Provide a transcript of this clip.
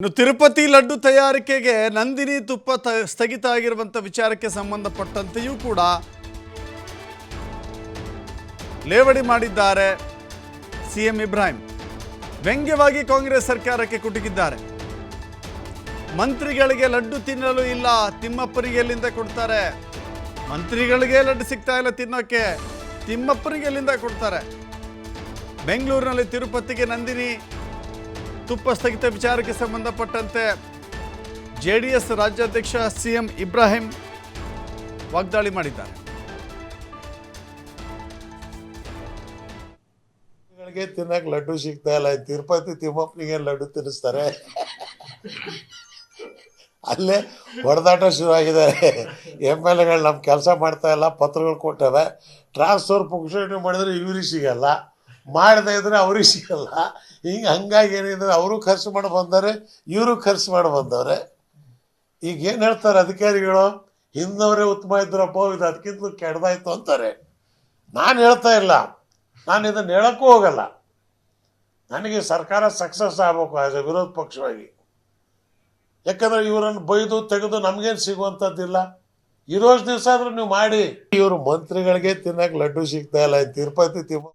ಇನ್ನು ತಿರುಪತಿ ಲಡ್ಡು ತಯಾರಿಕೆಗೆ ನಂದಿನಿ ತುಪ್ಪ ತ, ಸ್ಥಗಿತ ಆಗಿರುವಂಥ ವಿಚಾರಕ್ಕೆ ಸಂಬಂಧಪಟ್ಟಂತೆಯೂ ಕೂಡ ಲೇವಡಿ ಮಾಡಿದ್ದಾರೆ ಸಿಎಂ ಇಬ್ರಾಹಿಂ. ವ್ಯಂಗ್ಯವಾಗಿ ಕಾಂಗ್ರೆಸ್ ಸರ್ಕಾರಕ್ಕೆ ಕುಟುಕಿದ್ದಾರೆ. ಮಂತ್ರಿಗಳಿಗೆ ಲಡ್ಡು ತಿನ್ನಲು ಇಲ್ಲ ತಿಮ್ಮಪ್ಪರಿಗೆ ಎಲ್ಲಿಂದ ಕೊಡ್ತಾರೆ? ಮಂತ್ರಿಗಳಿಗೆ ಲಡ್ಡು ಸಿಗ್ತಾ ಇಲ್ಲ ತಿನ್ನೋಕ್ಕೆ ತಿಮ್ಮಪ್ಪರಿಗೆ ಎಲ್ಲಿಂದ ಕೊಡ್ತಾರೆ? ಬೆಂಗಳೂರಿನಲ್ಲಿ ತಿರುಪತಿಗೆ ನಂದಿನಿ ತುಪ್ಪ ಸ್ಥಗಿತ ವಿಚಾರಕ್ಕೆ ಸಂಬಂಧಪಟ್ಟಂತೆ ಜೆ ಡಿ ಎಸ್ ರಾಜ್ಯಾಧ್ಯಕ್ಷ ಸಿ ಎಂ ಇಬ್ರಾಹಿಂ ವಾಗ್ದಾಳಿ ಮಾಡಿದ್ದಾರೆ. ಗಳಿಗೆ ತಿನ್ನಕ್ ಲಡ್ಡು ಸಿಗ್ತಾ ಇಲ್ಲ. ತಿರುಪತಿ ತಿಮ್ಮಪ್ಪನಿಗೆ ಲಡ್ಡು ತಿನ್ನಿಸ್ತಾರೆ. ಅಲ್ಲೇ ಹೊಡೆದಾಟ ಶುರುವಾಗಿದ್ದಾರೆ. ಎಂ ಎಲ್ ಎಗಳು ನಮ್ಮ ಕೆಲಸ ಮಾಡ್ತಾ ಇಲ್ಲ, ಪತ್ರಗಳು ಕೊಟ್ಟವೆ. ಟ್ರಾನ್ಸ್ಫರ್ ಪುಕ್ಷಣೆ ಮಾಡಿದ್ರೆ ಇವ್ರಿಗೆ ಸಿಗಲ್ಲ. ಮಾಡದೇ ಇದ್ರೆ ಅವ್ರಿಗೆ ಸಿಗಲ್ಲ. ಹಿಂಗೆ ಹಂಗಾಗಿ ಏನಿದ್ರೆ ಅವರು ಖರ್ಚು ಮಾಡಿ ಬಂದವ್ರೆ, ಇವರು ಖರ್ಚು ಮಾಡಿ ಬಂದವ್ರೆ. ಈಗ ಏನು ಹೇಳ್ತಾರೆ ಅಧಿಕಾರಿಗಳು? ಹಿಂದವರೇ ಉತ್ತಮ ಇದ್ರಪ್ಪ, ಇದು ಅದಕ್ಕಿಂತ ಕೆಡ್ದಾಯ್ತು ಅಂತಾರೆ. ನಾನು ಹೇಳ್ತಾ ಇಲ್ಲ. ನಾನು ಇದನ್ನು ಹೇಳೋಕ್ಕೂ ಹೋಗಲ್ಲ. ನನಗೆ ಸರ್ಕಾರ ಸಕ್ಸಸ್ ಆಗಬೇಕು ಆಸ್ ಎ ವಿರೋಧ ಪಕ್ಷವಾಗಿ. ಯಾಕಂದ್ರೆ ಇವರನ್ನು ಬೈದು ತೆಗೆದು ನಮಗೇನು ಸಿಗುವಂಥದ್ದಿಲ್ಲ ಇರೋಷ್ಟು ದಿವಸ ಆದರೂ ನೀವು ಮಾಡಿ. ಇವರು ಮಂತ್ರಿಗಳಿಗೆ ತಿನ್ನಕ್ಕೆ ಲಡ್ಡು ಸಿಗ್ತಾ ಇಲ್ಲ, ತಿರುಪತಿ ತಿಮ್ಮ